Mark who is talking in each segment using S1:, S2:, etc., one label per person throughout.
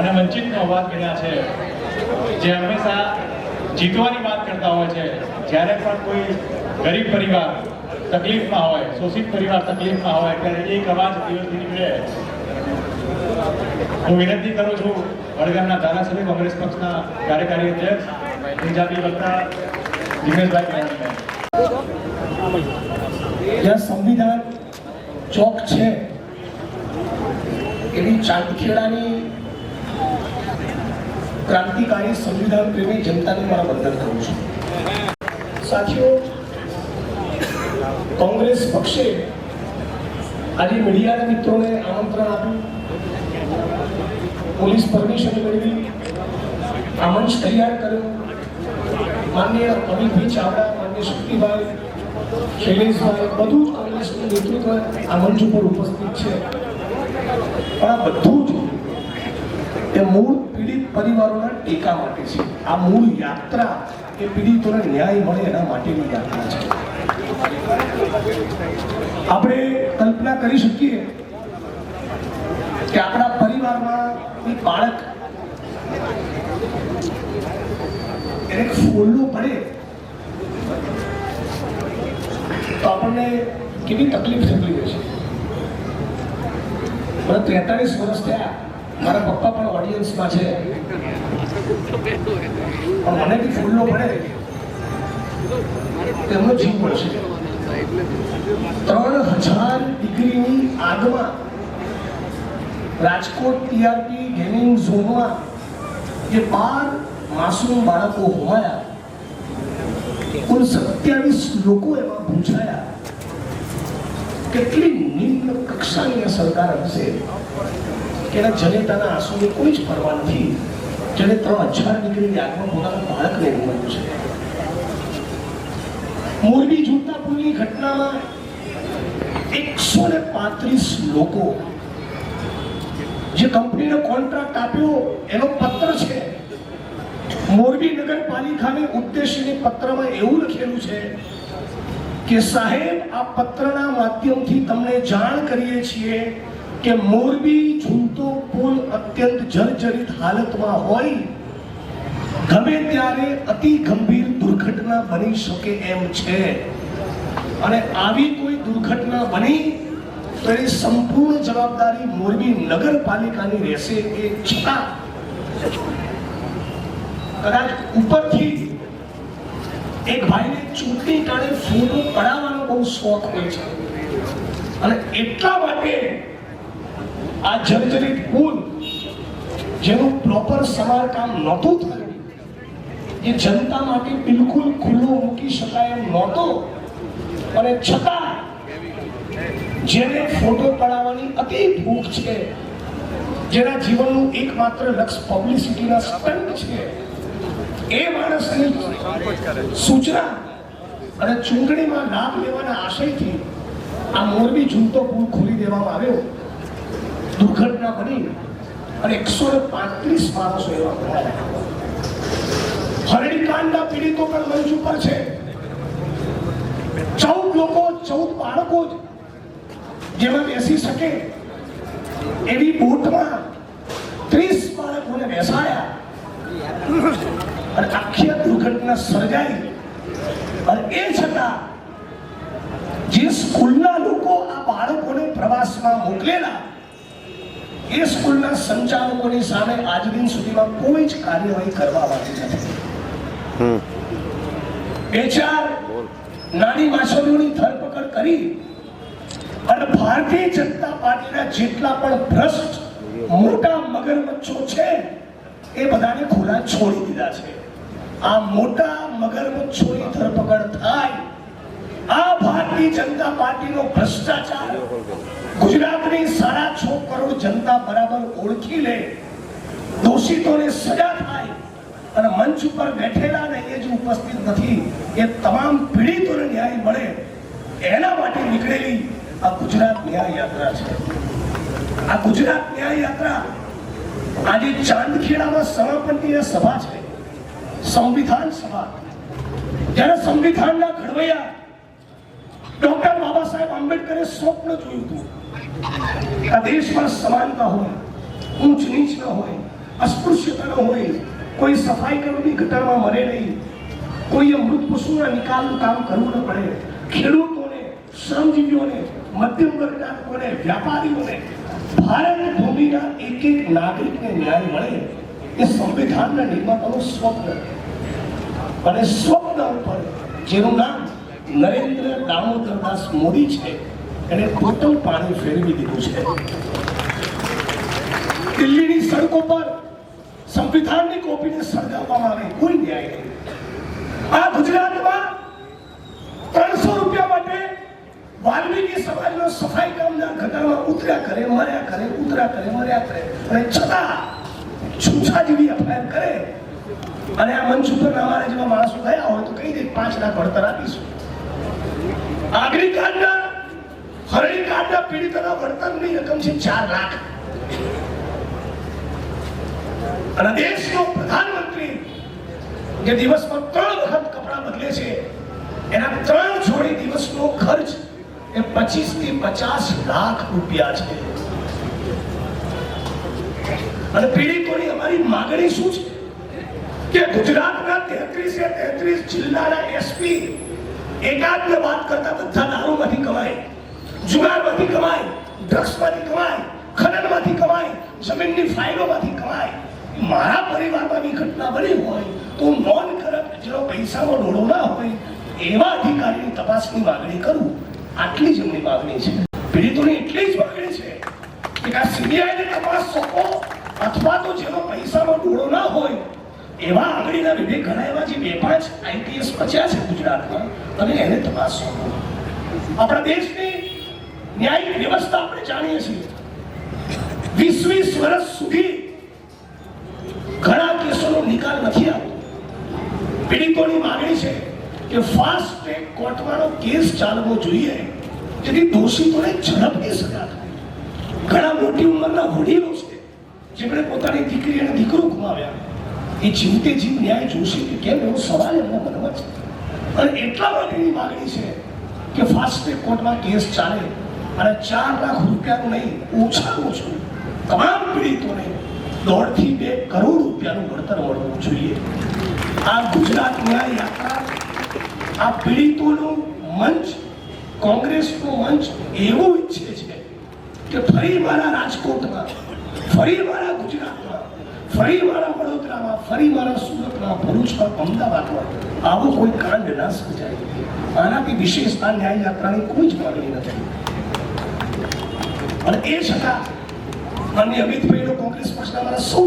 S1: અને વંચિતનો અવાજ બન્યા છે. જે હંમેશા જીતવાની વાત કરતા હોય છે. જ્યારે પણ કોઈ ગરીબ પરિવાર તકલીફમાં હોય, શોષિત પરિવાર તકલીફમાં હોય, ત્યારે એક અવાજ દિવસથી નીકળે હું વિનંતી કરું છું વડગામના ધારાસભ્ય, કોંગ્રેસ પક્ષના કાર્યકારી અધ્યક્ષ, પંજાબી વક્તા દિનેશભાઈ
S2: જ્યાં સંવિધાન ચોક છે, એની ચાંદખેડાની ક્રાંતિકારી સંવિધાન પ્રેમી જનતાને મારા વંદન કરું છું. સાથીઓ, કોંગ્રેસ પક્ષે આજે મીડિયાના મિત્રોને આમંત્રણ આપ્યું. પોલીસ પરમિશન મેળવી. આ મંચ તૈયાર કર્યો. માન્ય અમિતભાઈ ચાવડા, માન્ય શક્તિભાઈ, શૈલેષભાઈ, બધું કોંગ્રેસનું નેતૃત્વ આ મંચ ઉપર ઉપસ્થિત છે. પણ આ બધું જ એ મૂળ પીડિત પરિવારોના ટેકા માટે છે. આ મૂળ યાત્રા એ પીડિતોને ન્યાય મળે એના માટેની યાત્રા છે. આપણે કલ્પના કરી શકીએ કે આપણા પરિવારમાં કોઈ બાળક એને ફોલ્લું પડે તો આપણને કેટલી તકલીફ થતી હોય છે. ત્રેતાલીસ વર્ષ થયા. મારા પપ્પા પણ ઓડિયન્સમાં છે. પણ મને બી ફૂલનો પડે. તેમનો જીવ પડશે ત્રણ હજાર ડિગ્રીની આગમાં રાજકોટ ટીઆરપી ગેમિંગ ઝોનમાં જે બાર માસૂમ બાળકો હોવાયા, કુલ સત્યાવીસ લોકો એમાં પૂછાયા કેટલી નિમ્ન કક્ષાની સરકાર હશે? એના જનેતાના આંસુની કોઈ જ પરવા નથી. જેને ત્રણ હજાર ડિગ્રીની આગમાં પોતાના બાળકને ગુમાવ્યું છે. મોરબી જૂતા ઘટનામાં એકસો ને પાંત્રીસ લોકો જે કંપનીનો કોન્ટ્રાક્ટ આપ્યો, એનો પત્ર છે. મોરબી નગરપાલિકાને ઉદ્દેશીને પત્રમાં એવું લખેલું છે કે સાહેબ, આ પત્રના માધ્યમથી તમને જાણ કરીએ છીએ કે મોરબી ઝૂલતો પુલ અત્યંત જર્જરિત હાલતમાં હોય, ગમે ત્યારે અતિ ગંભીર દુર્ઘટના બની શકે એમ છે. અને આવી કોઈ દુર્ઘટના બની, તો એ સંપૂર્ણ જવાબદારી મોરબી નગરપાલિકાની રહેશે એ છતાં. કદાચ ઉપરથી એક ભાઈને ચૂંટણી કાળે ફોટો પડાવવાનો બહુ શોખ હોય છે. અને એટલા માટે આ જર્જરિત પુલ જેનું પ્રોપર સમારકામ નહોતું થયું, એ જનતા માટે બિલકુલ ખુલ્લો મૂકી શકાય એમ નહોતો. અને છતાં જેને ફોટો પડાવવાની અતિ ભૂખ છે, જેના જીવનનું એકમાત્ર લક્ષ્ય પબ્લિસિટીના સ્ટન્ટ છે, એ માણસની સૂચના અને ચૂંટણીમાં લાભ લેવાના આશયથી આ મોરબી ઝૂલતો પુલ ખોલી દેવામાં આવ્યો. દુર્ઘટના બની અને એકસો ને પાંત્રીસ માણસો એવા મળ્યા હરણીકાંડના પીડિતો પણ મંચ ઉપર છે. ચૌદ લોકો, ચૌદ બાળકો જ જેમાં બેસી શકે એવી બોટમાં ત્રીસ બાળકોને બેસાડ્યા. અને આખી દુર્ઘટના સર્જાઈ. અને એ છતાં જે સ્કૂલના લોકો આ બાળકોને પ્રવાસમાં મોકલેલા એ સ્કૂલના સંચાલકોની સામે આજ દિન સુધીમાં કોઈ જ કાર્યવાહી કરવા આવી નથી. બે ચાર નાની માછલીઓની ધરપકડ કરી અને ભારતીય જનતા પાર્ટીના જેટલા પણ ભ્રષ્ટ મોટા મગરમચ્છો છે એ બધાને ખુલ્લા છોડી દીધા છે. આ મોટા મગરમચ્છોની ધરપકડ થાય. આ ભારતીય જનતા પાર્ટીનો ભ્રષ્ટાચાર ગુજરાતની સાડા છ કરોડ જનતા બરાબર ઓળખી લે. દોષિતોને સજા થાય અને મંચ ઉપર બેઠેલા ને એ જે ઉપસ્થિત નથી, એ તમામ પીડિતોને ન્યાય મળે. એના માટે નીકળેલી આ ગુજરાત ન્યાય યાત્રા છે. આ ગુજરાત ન્યાય યાત્રા આજે ચાંદખેડામાં સમાપનની સભા છે. સંવિધાન સભા. જ્યારે સંવિધાનના ઘડવૈયા ડોક્ટર બાબા સાહેબ આંબેડકરે સ્વપ્ન જોયું હતું આ દેશમાં સમાનતા હોય, ઊંચ નીચ ન હોય અસ્પૃશ્યતા ન હોય, કોઈ સફાઈ કરવાની ગટરમાં મરે નહીં, કોઈએ મૃત પશુના નિકાલનું કામ કરવું ન પડે, ખેડૂતોને, શ્રમજીવીઓને, મધ્યમ વર્ગના લોકોને વ્યાપારીઓને ભારત ભૂમિના એક એક નાગરિકને ન્યાય મળે એ સંવિધાનના નિર્માતાનું સ્વપ્ન. અને સ્વપ્ન ઉપર જેનું નામ નરેન્દ્ર દામોદરદાસ મોદી છે એને ટોટલ પાણી ફેરવી દીધું છે. દિલ્હીની સડકો પર સંવિધાનની કોપીને સળગાવવામાં આવે, કોઈ ન્યાય નહીં. આ ગુજરાતમાં ત્રણસો રૂપિયા માટે વાલ્મીકી સમાજનો સફાઈ કામના ગટરમાં ઉતર્યા કરે, મર્યા કરે, ઉતર્યા કરે, મર્યા કરે. અને છતાં છૂછા જેવી એફઆઈઆર કરે. અને આ મંચ ઉપર અમારા જેવા માણસો ગયા હોય તો કહી દે, પાંચ લાખ વળતર આપીશું. આગરી કાંડના હરણી કાંડના પીડિતોના વળતરની રકમ છે ચાર લાખ. અને દેશનો પ્રધાનમંત્રી જે દિવસમાં ત્રણ વખત કપડાં બદલે છે, એના ત્રણ જોડી દિવસનો ખર્ચ એ પચીસથી પચાસ લાખ રૂપિયા છે. અને પીડિતોની અમારી માગણી શું છે? કે ગુજરાતના તેત્રીસે તેત્રીસ જિલ્લાના એસપી એકાદ વાત કરતા બધા દારૂમાંથી કમાય. જુગારમાંથી કમાય ડ્રગ્સમાંથી કમાય, ખનનમાંથી કમાય, જમીનની ફાઇલોમાંથી કમાય. મારા પરિવારમાં આવી ઘટના બની હોય તો નોન કરપ્ટ જેનો પૈસાનો ડોળો ના હોય, એવા અધિકારીની તપાસની માગણી કરું. આટલી જ એમની માગણી છે. પીડિતોની એટલી જ માગણી છે કે આ સીબીઆઈને તપાસ સોંપો અથવા તો જેનો પૈસાનો ડોળો ના હોય, એવા આંગળીના વિવેક ઘણા એવા જે બે પાંચ આઈપીએસ બચ્યા છે ગુજરાતમાં અને એને તપાસ સોંપો. આપણા દેશની ન્યાયિક વ્યવસ્થા આપણે જાણીએ છીએ. વીસ વીસ વર્ષ સુધી ઘણા કેસોનો નિકાલ નથી આવતો. પીડિતોની માંગણી છે કે ફાસ્ટ ટ્રેક કોર્ટમાંનો કેસ ચાલવો જોઈએ, જેથી દોષિતોને ઝડપથી સજા થાય. ઘણા મોટી ઉંમરના વડીલો છે, જેમણે પોતાની દીકરી અને દીકરો ગુમાવ્યા. એ જીવતે જીવ ન્યાય જોશે કે કેમ એવો સવાલ એમના મનમાં છે. અને એટલા માટેની માગણી છે કે ફાસ્ટ ટ્રેક કોર્ટમાં કેસ ચાલે અને ચાર લાખ રૂપિયાનું નહીં ઓછામાં ઓછું. તમામ પીડિતોને દોઢથી બે કરોડ રૂપિયાનું વળતર મળવું જોઈએ. આ ગુજરાત ન્યાય યાત્રા, આ પીડિતોનું મંચ, કોંગ્રેસનું મંચ એવું ઈચ્છે છે કે ફરી મારા રાજકોટમાં, ફરી મારા ગુજરાતમાં, ફરી મારા વડોદરામાં, ફરી મારા સુરતમાં ભરૂચમાં અમદાવાદમાં આવો કોઈ કાંડ ના સર્જાય. આનાથી વિશેષ આ ન્યાય યાત્રાની કોઈ જ માગણી નથી. અને એ છતાં માનનીય અમિતભાઈનો કોંગ્રેસ પક્ષના મારા સૌ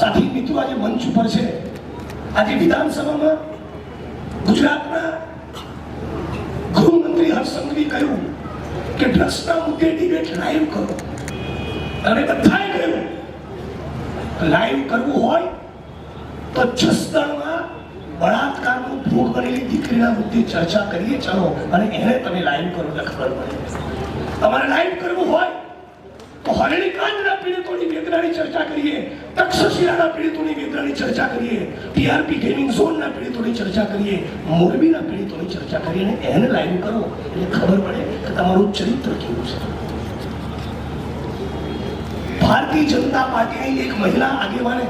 S2: સાથી મિત્રો આજે મંચ ઉપર છે. આજે વિધાનસભામાં ગુજરાતના ગૃહમંત્રી હર્ષસંઘવી કહ્યું કે ડ્રગ્સના મુદ્દે ડિબેટ લાઈવ કરો. અને બધાએ કહ્યું લાઈવ કરવું હોય તો જસદણમાં બળાત્કારનો ભોગ બનેલી દીકરીના મુદ્દે ચર્ચા કરીએ, ચલો, અને એને તમે લાઈવ કરો એટલે ખબર પડે તમારે લાઈવ કરવું હોય તો હરણી કાંડના પીડિતોની વેદનાની ચર્ચા કરીએ તક્ષશિલાના પીડિતોની વેદનાની ચર્ચા કરીએ, ટીઆરપી ગેમિંગ ઝોનના પીડિતોની ચર્ચા કરીએ, મોરબીના પીડિતોની ચર્ચા કરીએ અને એને લાઈવ કરો, એટલે ખબર પડે કે તમારું ચરિત્ર કેવું છે. ભારતીય જનતા પાર્ટીની એક મહિલા આગેવાને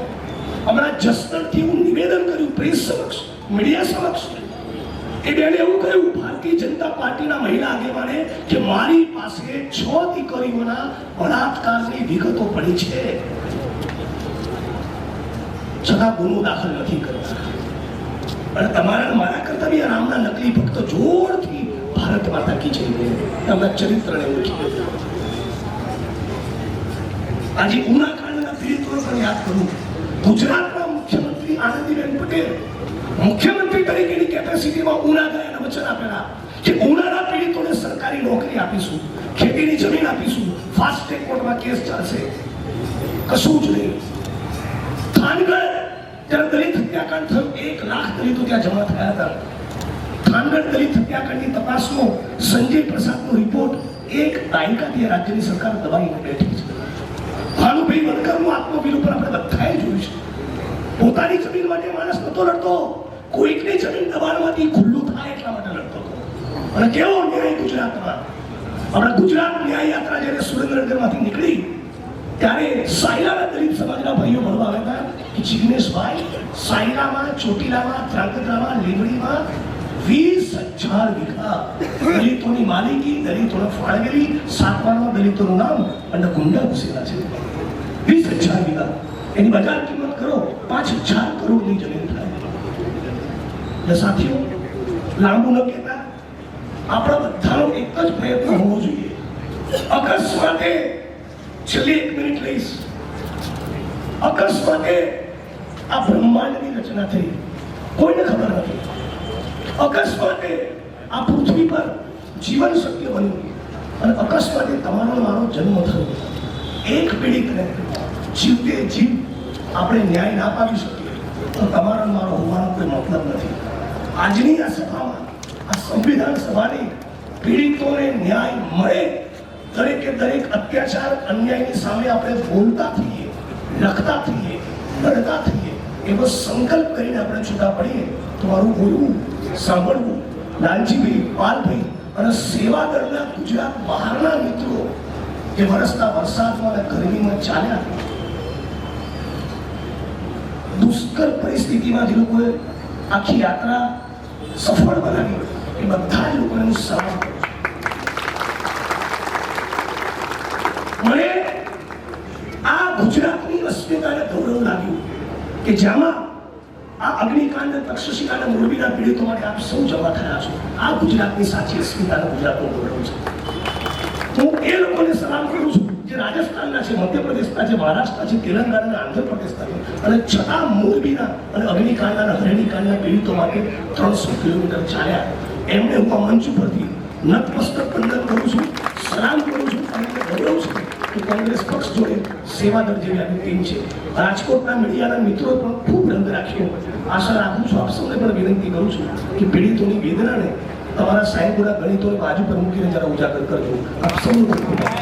S2: હમણાં જસદણથી હું નિવેદન કર્યું પ્રેસ સમક્ષ, મીડિયા સમક્ષ. એ બેને એવું કહ્યું, ભારતીય જનતા પાર્ટીના મહિલા આગેવાને કે મારી પાસે છ દીકરીઓના બળાત્કારની વિગતો પડી છે. છતાં ગુનો દાખલ નથી કરતા અને તમારા મારા કરતા બી રામના નકલી ભક્તો જોરથી ભારત માતા કી એમના ચરિત્રને ઓળખી આજે ઉના કાંડના પીડિતોને પણ યાદ કરું. ગુજરાતના મુખ્યમંત્રી આનંદીબેન પટેલ મુખ્યમંત્રી તરીકેની કેપેસિટીમાં ઉના ગયા વચન આપેલા કે ઉનાના પીડિતોને સરકારી નોકરી આપીશું, ખેતીની જમીન આપીશું ફાસ્ટ ટ્રેક કોર્ટમાં કેસ ચાલશે. કશું જ નહીં. થાનગઢ જ્યારે દલિત હત્યાકાંડ થયું. એક લાખ દલિતો ત્યાં જમા થયા હતા. થાનગઢ દલિત હત્યાકાંડની તપાસનો સંજય પ્રસાદનો રિપોર્ટ એક દાયકાથી રાજ્યની સરકાર દબાઈને બેઠી છે. ભાનુભાઈ વનકરનું આત્મવીર ઉપર આપણે બધાએ જોયું છે. પોતાની જમીન માટે માણસ નતો લડતો. કોઈકની જમીન દબાણમાંથી ખુલ્લું થાય એટલા માટે લડતો હતો. અને કેવો ન્યાય ગુજરાતમાં? આપણા ગુજરાત ન્યાય યાત્રા જ્યારે સુરેન્દ્રનગરમાંથી નીકળી ત્યારે સાયલાના દલિત સમાજના ભાઈઓ મળવા આવ્યા જિગ્નેશભાઈ સાયલામાં ચોટીલામાં ત્રાંકદ્રામાં લીમડીમાં વીસ હજાર વીઘા દલિતોની માલિકી, દલિતોને ફાળવેલી સાતમામાં દલિતોનું નામ અને ગુંડા ઘૂસેલા છે. વીસ હજાર વીઘા. એની બજાર કિંમત કરો, પાંચ હજાર કરોડની જમીન થાય. સાથીઓ, લાંબુ ન કહેતા. આપણા બધાનો એક જ પ્રયત્ન હોવો જોઈએ. અકસ્માતે છેલ્લી એક મિનિટ લઈશ. અકસ્માતે આ બ્રહ્માંડની રચના થઈ. કોઈને ખબર નથી. અકસ્માતે આ પૃથ્વી પર જીવન શક્ય બન્યું. અને અકસ્માતે તમારો મારો જન્મ થયો. એક પીડિતને જીવતે જીવ આપણે ન્યાય ના પાવી શકીએ. તો તમારો મારો હોવાનો કોઈ મતલબ નથી. આજની આ સભામાં, આ સંવિધાન સભાની પીડિતોને ન્યાય મળે દરેકે દરેક અત્યાચાર, અન્યાયની સામે આપણે બોલતા થઈએ, લખતા થઈએ લડતા થઈએ, એવો સંકલ્પ કરીને આપણે છૂટા પડીએ, તો મારું બોલવું સાંભળવું, લાલજીભાઈ, પાલભાઈ અને સેવા દળના ગુજરાત બહારના મિત્રો જે વરસતા વરસાદમાં અને ગરમીમાં ચાલ્યા દુષ્કર પરિસ્થિતિમાં જે લોકોએ આખી યાત્રા સફળ બનાવી. એ બધા જ લોકોને હું સલામ કરું મને આ ગુજરાતની અસ્મિતાને ગૌરવ લાગ્યું કે જેમાં આ અગ્નિકાંડ તક્ષશિલા અને મોરબીના પીડિતો માટે આપ સૌ જમા થયા છો. આ ગુજરાતની સાચી અસ્મિતા અને ગુજરાતનું ગૌરવ છે. હું એ લોકોને સલામ કરું છું જે રાજસ્થાનના છે, મધ્યપ્રદેશના છે, મહારાષ્ટ્રના છે તેલંગાણા આંધ્રપ્રદેશના છે. અને છતાં મોરબીના અને અગ્નિકાંડના અને પીડિતો માટે ત્રણસો કિલોમીટર ચાલ્યા. એમને હું આ મંચ ઉપરથી નતમસ્તક વંદન કરું છું, સલામ કરું છું અને ગૌરવ છે. કે કોંગ્રેસ પક્ષ જોડે સેવાદળ જેવી આવી ટીમ છે રાજકોટના મીડિયાના મિત્રો પણ ખૂબ રંગ રાખ્યો આશા રાખું છું, આપ સૌને પણ વિનંતી કરું છું કે પીડિતોની વેદનાને તમારા સાહેબોના ગણિતોની બાજુ પર મૂકીને જરા ઉજાગર કરજો આપ સૌનું.